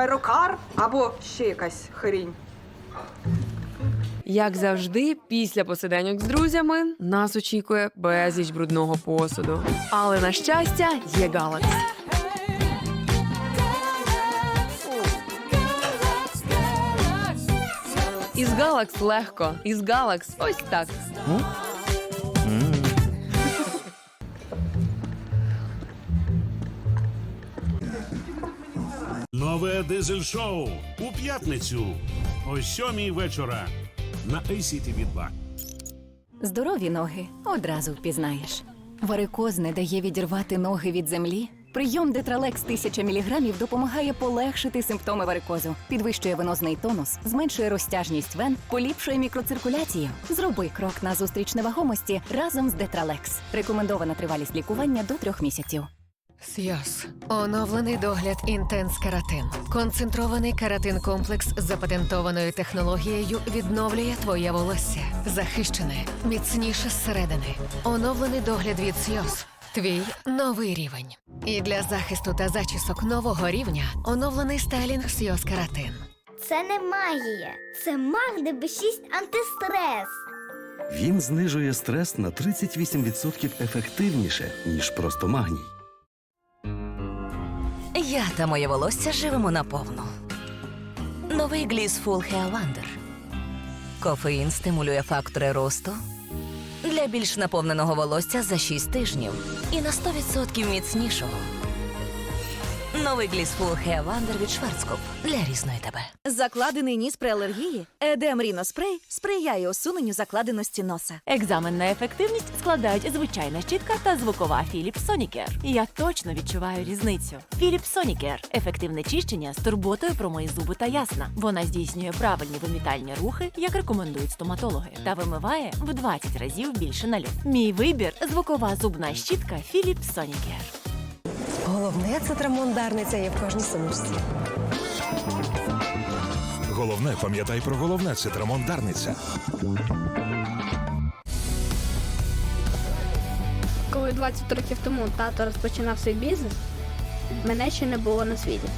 Хайрокар або ще якась хрінь. Як завжди, після посиденьок з друзями нас очікує безліч брудного посуду. Але на щастя, є Галакс. Із Галакс легко, із Галакс ось так. Нове дизель-шоу у п'ятницю о сьомій вечора на ACTV 2 Здорові ноги одразу впізнаєш. Варикоз не дає відірвати ноги від землі. Прийом Детралекс 1000 мг допомагає полегшити симптоми варикозу, підвищує венозний тонус, зменшує розтяжність вен, поліпшує мікроциркуляцію. Зроби крок на зустріч невагомості разом з Детралекс. Рекомендована тривалість лікування до трьох місяців. Сйоз. Оновлений догляд Інтенс Каратин. Концентрований каратин комплекс з запатентованою технологією відновлює твоє волосся. Захищене, міцніше зсередини. Оновлений догляд від Сйоз. Твій новий рівень. І для захисту та зачісок нового рівня оновлений стайлінг Сйоз Каратин. Це не магія, це маг ДБ6 антистрес. Він знижує стрес на 38% ефективніше, ніж просто магній. Я та моє волосся живемо наповну. Новий Gliss Full Hair Wonder. Кофеїн стимулює фактори росту для більш наповненого волосся за 6 тижнів і на 100% міцнішого. Новий Full Hair від Шварцкоп для різної тебе. Закладений ніс при алергії. Едем Ріноспрей сприяє усуненню закладеності носа. Екзамен на ефективність складають звичайна щітка та звукова Philips Sonicare. Я точно відчуваю різницю. Philips Sonicare – ефективне чищення з турботою про мої зуби та ясна. Вона здійснює правильні вимітальні рухи, як рекомендують стоматологи, та вимиває в 20 разів більше налю. Мій вибір звукова зубна щітка Philips Sonicare. Головне це трамондарниця є в кожній сумочці. Головне, пам'ятай про головне це Дарниця. Коли 20 років тому тато розпочинав свій бізнес, мене ще не було на світі.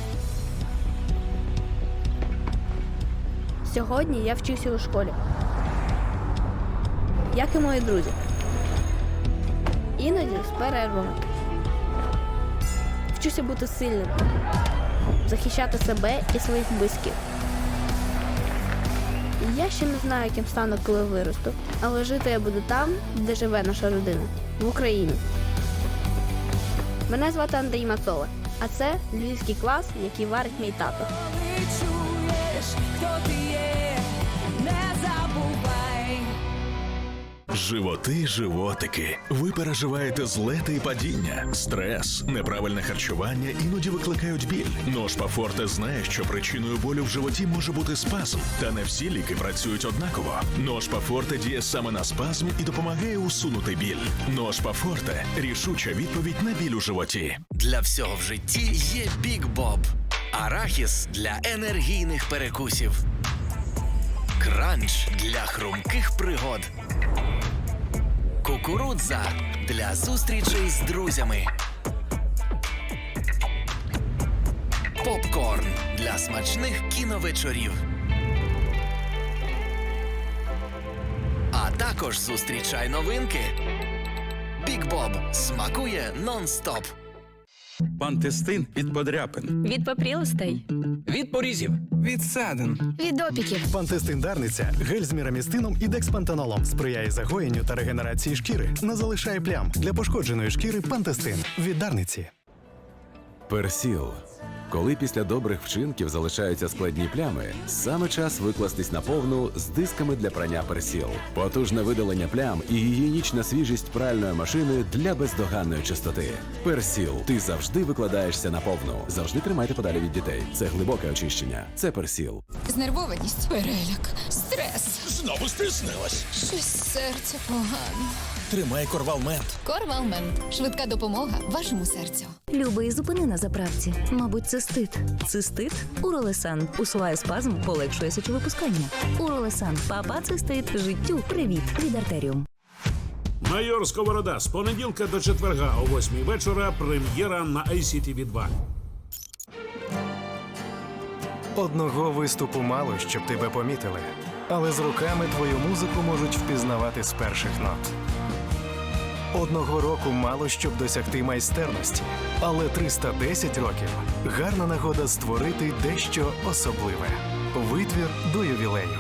Сьогодні я вчуся у школі. Як і мої друзі. Іноді з перервами. Вчуся бути сильним, захищати себе і своїх близьких. Я ще не знаю, яким стану, коли виросту, але жити я буду там, де живе наша родина, в Україні. Мене звати Андрій Мацола, а це львівський клас, який варить мій тато. Животи, животики. Ви переживаєте злети і падіння, стрес, неправильне харчування іноді викликають біль. Ножпа Форте знає, що причиною болю в животі може бути спазм, та не всі ліки працюють однаково. Ножпа Форте діє саме на спазм і допомагає усунути біль. Ножпа Форте рішуча відповідь на біль у животі. Для всього в житті є Бік Боб. Арахіс для енергійних перекусів. Кранч для хрумких пригод. Кукурудза для зустрічей з друзями. Попкорн для смачних кіновечорів. А також зустрічай новинки. Бік Боб смакує нон-стоп. Пантестин від подряпин. Від попрілостей. Від порізів. Від садин. Від опіків. Пантестин Дарниця гель з мірамістином і декспантенолом сприяє загоєнню та регенерації шкіри, не залишає плям для пошкодженої шкіри. Пантестин від Дарниці. Персіл. Коли після добрих вчинків залишаються складні плями, саме час викластись на повну з дисками для прання персіл. Потужне видалення плям і гігієнічна свіжість пральної машини для бездоганної чистоти. Персіл. Ти завжди викладаєшся на повну. Завжди тримайте подалі від дітей. Це глибоке очищення. Це персіл. Знервованість, переляк, стрес. Знову стиснилась. Щось серце погано. Тримай корвалмент. Корвалмент. Швидка допомога вашому серцю. Любий зупини на заправці. Мабуть, цистит. Цистит? Уролесан. Усуває спазм, полегшує сечовипускання. Уролесан. Папа цистит. Життю. Привіт. Від артеріум. Майор Сковорода з понеділка до четверга о 8 вечора. Прем'єра на ACTV 2 Одного виступу мало, щоб тебе помітили, але з руками твою музику можуть впізнавати з перших нот. Одного року мало, щоб досягти майстерності, але 310 років гарна нагода створити дещо особливе. Витвір до ювілею.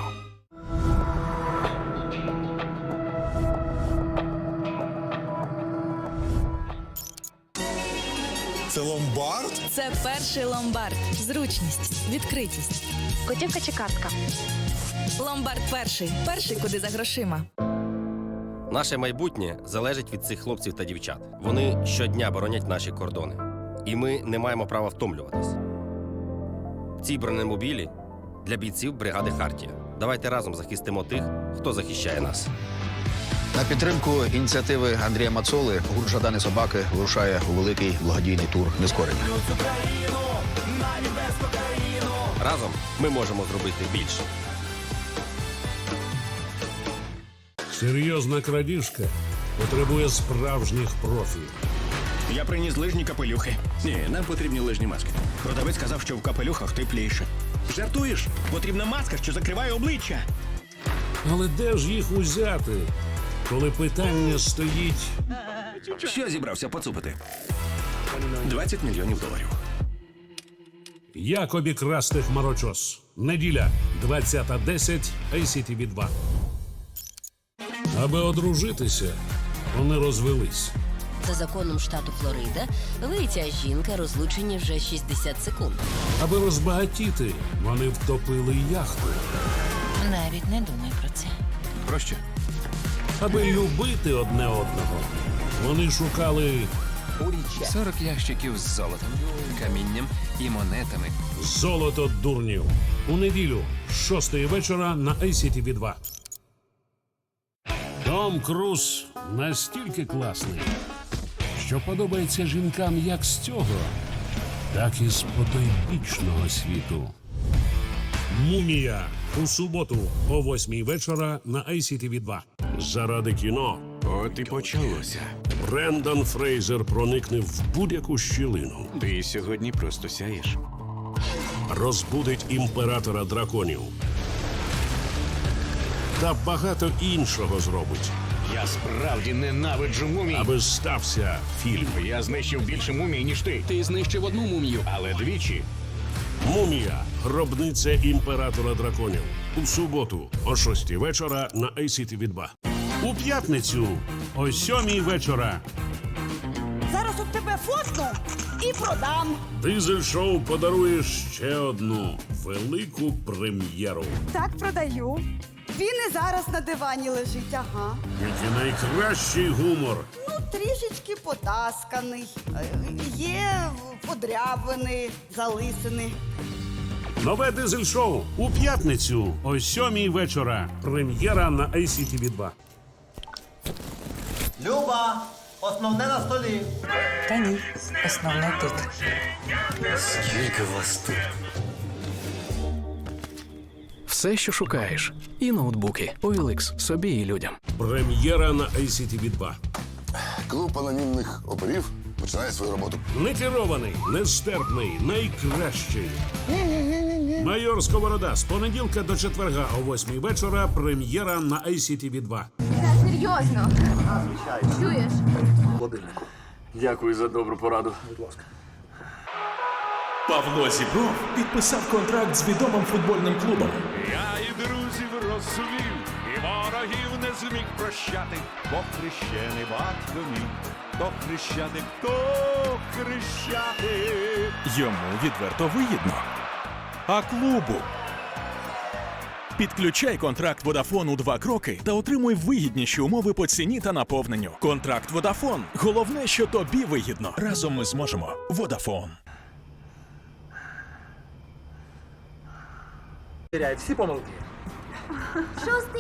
Це ломбард? Це перший ломбард. Зручність, відкритість. Готівка чи картка? Ломбард перший. Перший, куди за грошима. Наше майбутнє залежить від цих хлопців та дівчат. Вони щодня боронять наші кордони. І ми не маємо права втомлюватись. Ці бронемобілі для бійців бригади Хартія. Давайте разом захистимо тих, хто захищає нас. На підтримку ініціативи Андрія Мацоли гурт Жадани собаки вирушає у великий благодійний тур нескорення. Разом ми можемо зробити більше. Серйозна крадіжка потребує справжніх профі. Я приніс лижні капелюхи. Ні, нам потрібні лижні маски. Продавець сказав, що в капелюхах тепліше. Жартуєш? Потрібна маска, що закриває обличчя. Але де ж їх узяти, коли питання стоїть Що зібрався поцупити? 20 мільйонів доларів. Як обікрасти хмарочос? Неділя 20.10 ICTV 2 Аби одружитися, вони розвелись. За законом штату Флорида, ви і ця жінка розлучені вже 60 секунд. Аби розбагатіти, вони втопили яхту. Навіть не думай про це. Про що? Аби любити одне одного, вони шукали 40 ящиків з золотом, камінням і монетами. золото дурнів. У неділю з 6 вечора на ICTV 2 Том Круз настільки класний, що подобається жінкам як з цього, так і з потойбічного світу. Мумія у суботу о 8 вечора на ICTV 2 Заради кіно. От і почалося. Брендан Фрейзер проникне в будь-яку щілину. Ти сьогодні просто сяєш. розбудить імператора драконів. Та багато іншого зробить, Я справді ненавиджу мумій. аби стався фільм. Я знищив більше мумій, ніж ти. Ти знищив одну мумію. Але двічі. Мумія. Гробниця імператора драконів. У суботу о 6 вечора на ICTV 2 У п'ятницю о 7 вечора. Зараз у тебе фотку і продам. Дизель шоу подарує ще одну велику прем'єру. Так продаю. Він і зараз на дивані лежить, ага. Який найкращий гумор. Ну, трішечки потасканий. Е, Є подрябини, залисини. Нове дизель шоу у п'ятницю о 7 вечора. Прем'єра на ICTV 2 Люба, основне на столі. Та ні, основне тут. Скільки вас тут? Все, що шукаєш. І ноутбуки, OLX, собі і людям. Прем'єра на ICTV 2 Клуб анонімних оперів починає свою роботу. Некерований, нестерпний, найкращий. Майор Сковорода з понеділка до четверга о 8 вечора. Прем'єра на ICTV 2 Серйозно. Чуєш? Холодильнику. Дякую за добру пораду. Будь ласка. Павло Зібров підписав контракт з відомим футбольним клубом. Я і друзів розсувів, і ворогів не зміг прощати, бо хрещений батько мій, то хрещатик, то хрещатик. Йому відверто вигідно. А клубу. Підключай контракт Vodafone у два кроки та отримуй вигідніші умови по ціні та наповненню. Контракт Vodafone. Головне, що тобі вигідно. Разом ми зможемо. Vodafone. Теряй всі помилки.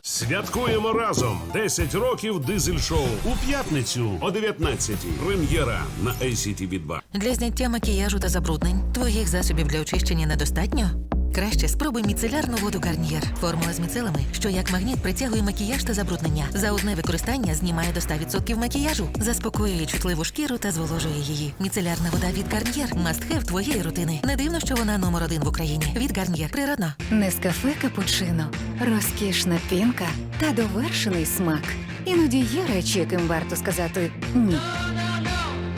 Святкуємо разом. 10 років дизель шоу. У п'ятницю о 19 Прем'єра на ACTV 2 Для зняття макіяжу та забруднень твоїх засобів для очищення недостатньо? Краще спробуй міцелярну воду Гарнієр. Формула з міцелами, що як магніт притягує макіяж та забруднення. За одне використання знімає до 100% макіяжу, заспокоює чутливу шкіру та зволожує її. Міцелярна вода від Гарнієр – мастхев твоєї рутини. Не дивно, що вона номер один в Україні. Від Гарнієр. Природна. Нескафе капучино, розкішна пінка та довершений смак. Іноді є речі, яким варто сказати ні.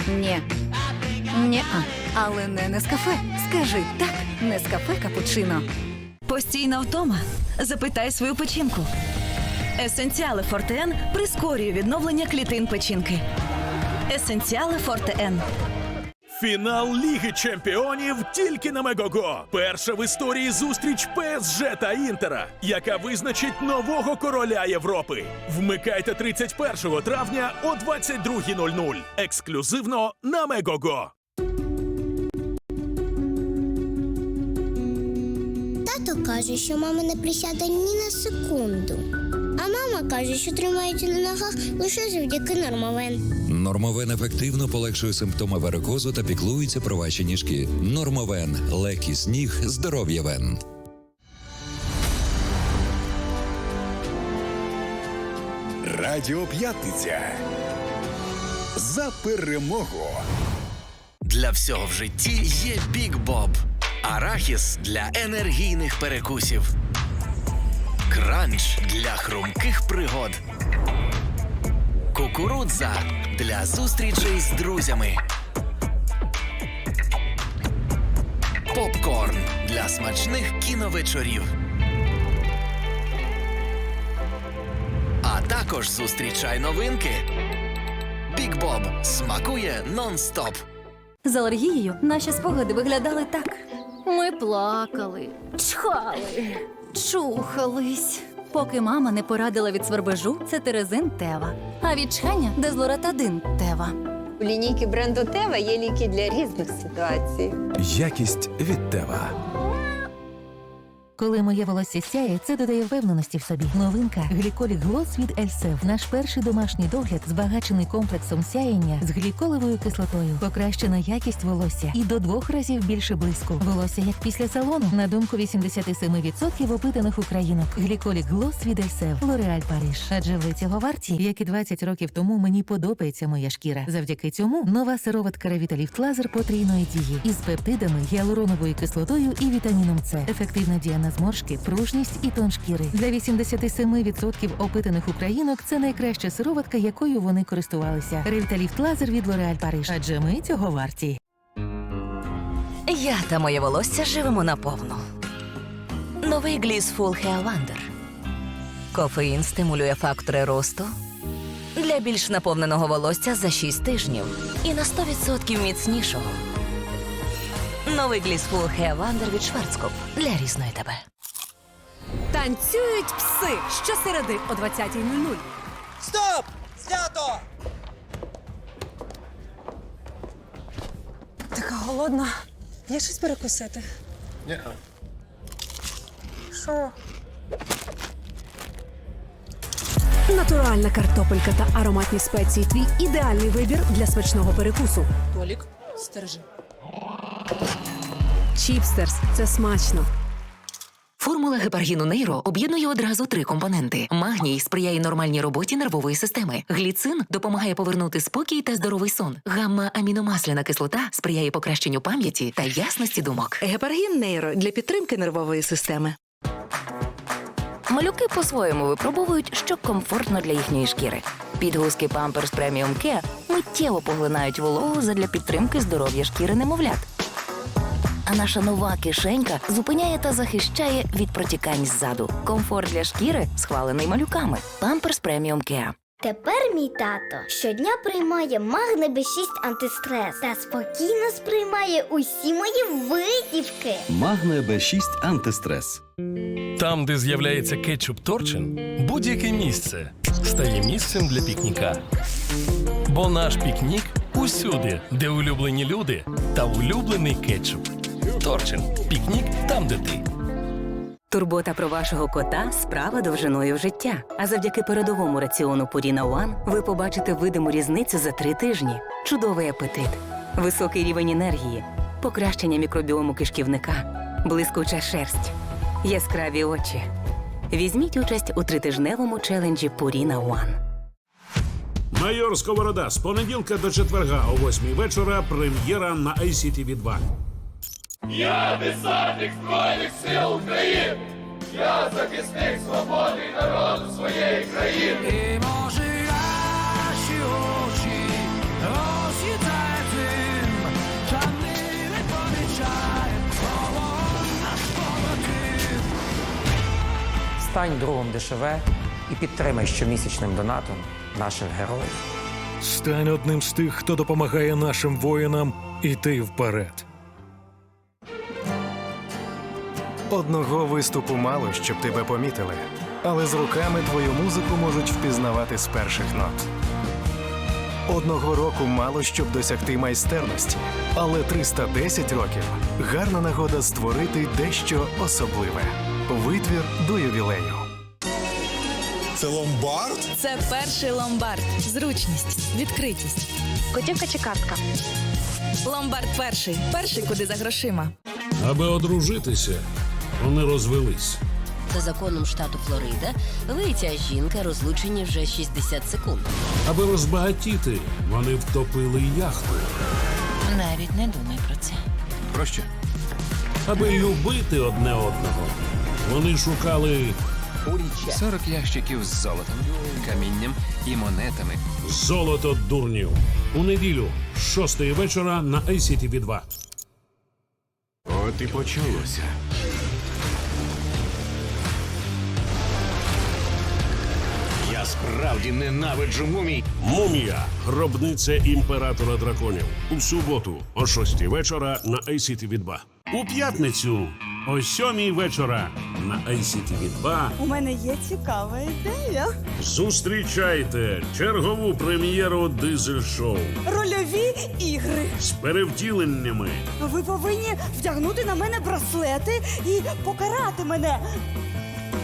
Ні. Ні-а. Але не Нескафе. Скажи так, Нескафе капучино. Постійна втома. Запитай свою печінку. Есенціали Фортен прискорює відновлення клітин печінки. Есенціали Фортен. Фінал Ліги Чемпіонів тільки на Мегого. Перша в історії зустріч ПСЖ та Інтера, яка визначить нового короля Європи. Вмикайте 31 травня о 22.00. Ексклюзивно на Мегого. Тато каже, що мама не присяде ні на секунду. А мама каже, що тримається на ногах лише завдяки нормовен. Нормовен ефективно полегшує симптоми варикозу та піклується про ваші ніжки. Нормовен легкість ніг, здоров'я вен. Радіо П'ятниця. За перемогу. Для всього в житті є Бік Боб. Арахіс для енергійних перекусів. Кранч для хрумких пригод. Кукурудза для зустрічей з друзями. Попкорн для смачних кіновечорів. А також зустрічай новинки. Бік Боб смакує нон-стоп. З алергією наші спогади виглядали так. Ми плакали, чхали. Чухались. Поки мама не порадила від свербежу, це терезин Тева. А від чхання дезлоратадин Тева. У лінійки бренду Тева є ліки для різних ситуацій. Якість від Тева. Коли моє волосся сяє, це додає впевненості в собі. Новинка гліколік Глос від Ельсев. Наш перший домашній догляд збагачений комплексом сяєння з гліколевою кислотою. Покращена якість волосся і до двох разів більше блиску. Волосся як після салону. На думку 87% опитаних українок. Гліколік Глос від Ельсев. Лореаль Париж. Адже ви цього варті, як і 20 років тому мені подобається моя шкіра. Завдяки цьому нова сироватка Revitalift Лазер потрійної дії із пептидами, гіалуроновою кислотою і вітаміном С. Ефективна дія на зморшки, пружність і тон шкіри. Для 87% опитаних українок це найкраща сироватка, якою вони користувалися. Ревіталіфт лазер від L'Oréal Париж. Адже ми цього варті. Я та моє волосся живемо наповну. Новий Gliss Full Hair Wonder. Кофеїн стимулює фактори росту для більш наповненого волосся за 6 тижнів і на 100% міцнішого. Новий Gliss Full Hair Wonder від Schwarzkopf для різної тебе. Танцюють пси щосереди о 20.00. Стоп! Знято! Така голодна. Є щось перекусити? Ні. Що? Натуральна картопелька та ароматні спеції. Твій ідеальний вибір для смачного перекусу. Толік, стержи. Чіпстерс це смачно. Формула гепаргіну нейро об'єднує одразу три компоненти: магній сприяє нормальній роботі нервової системи. Гліцин допомагає повернути спокій та здоровий сон. Гамма-аміномасляна кислота сприяє покращенню пам'яті та ясності думок. Гепаргін нейро для підтримки нервової системи. Малюки по-своєму випробовують, що комфортно для їхньої шкіри. Підгузки Pampers Premium Care миттєво поглинають вологу задля підтримки здоров'я шкіри немовлят. А наша нова кишенька зупиняє та захищає від протікань ззаду. Комфорт для шкіри схвалений малюками. Pampers Premium Care. Тепер мій тато щодня приймає магне Б6 антистрес та спокійно сприймає усі мої витівки. Магне Б6 антистрес. Там, де з'являється кетчуп Торчин, будь-яке місце стає місцем для пікніка. Бо наш пікнік усюди, де улюблені люди та улюблений кетчуп. Торчин пікнік там, де ти. Турбота про вашого кота справа довжиною в життя. А завдяки передовому раціону Purina One ви побачите видиму різницю за три тижні. Чудовий апетит, високий рівень енергії, покращення мікробіому кишківника, блискуча шерсть, яскраві очі. Візьміть участь у тритижневому челенджі Purina One. Майор Сковорода з понеділка до четверга о 8 вечора. Прем'єра на ICTV 2 Я десантник Збройних сил України! Я захисник свободи і народу своєї країни! І може наші очі роз'їдає тим, та ми не наш побратим. Стань другом ДШВ і підтримай щомісячним донатом наших героїв. Стань одним з тих, хто допомагає нашим воїнам іти вперед. Одного виступу мало, щоб тебе помітили, але з руками твою музику можуть впізнавати з перших нот. Одного року мало, щоб досягти майстерності, але 310 років гарна нагода створити дещо особливе. Витвір до ювілею. Це ломбард? Це перший ломбард. Зручність, відкритість. Готівка чи картка? Ломбард перший. Перший, куди за грошима. Аби одружитися, вони розвелись. За законом штату Флорида, ви і ця жінка розлучені вже 60 секунд. Аби розбагатіти, вони втопили яхту. Навіть не думай про це. Про що? Аби любити одне одного, вони шукали 40 ящиків з золотом, камінням і монетами. золото дурнів. У неділю з 6 вечора на ICTV 2 От і почалося. Справді ненавиджу мумій. Мумія. Гробниця імператора драконів. У суботу о 6 вечора на ICTV 2 У п'ятницю о 7 вечора на ICTV 2 У мене є цікава ідея. Зустрічайте чергову прем'єру дизель-шоу Рольові ігри. з перевтіленнями. Ви повинні вдягнути на мене браслети і покарати мене.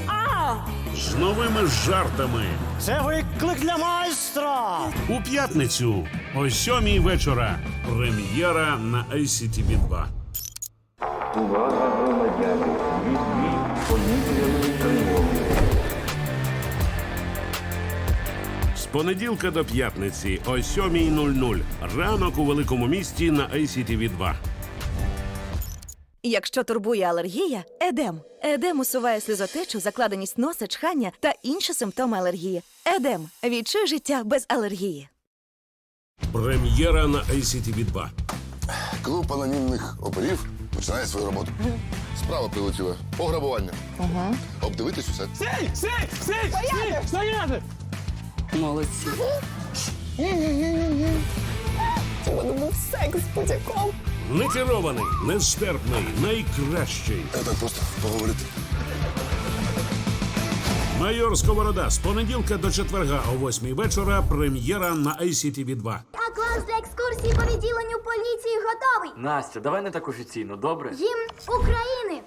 А! З новими жартами. Це виклик для майстра. У п'ятницю о 7 вечора. Прем'єра на ICTV 2 Увага, громадяни! Візьміть повітряної тривоги. З понеділка до п'ятниці о 7.00. Ранок у великому місті на ICTV 2 Якщо турбує алергія, едем. Едем усуває сльозотечу, закладеність носа, чхання та інші симптоми алергії. Едем. Відчуй життя без алергії. Прем'єра на ICTV 2 Клуб анонімних оперів починає свою роботу. Справа прилетіла. Пограбування. Ага. Обдивитись усе. Сей, сей, сей, стояти, стояти. Молодці. Це мене був секс з потяком. Некерований, нестерпний, найкращий. Я так просто поговорити. Майор Сковорода з понеділка до четверга о 8 вечора. Прем'єра на ICTV 2 А клас для екскурсії по відділенню поліції готовий. Настя, давай не так офіційно, добре? Гімн України.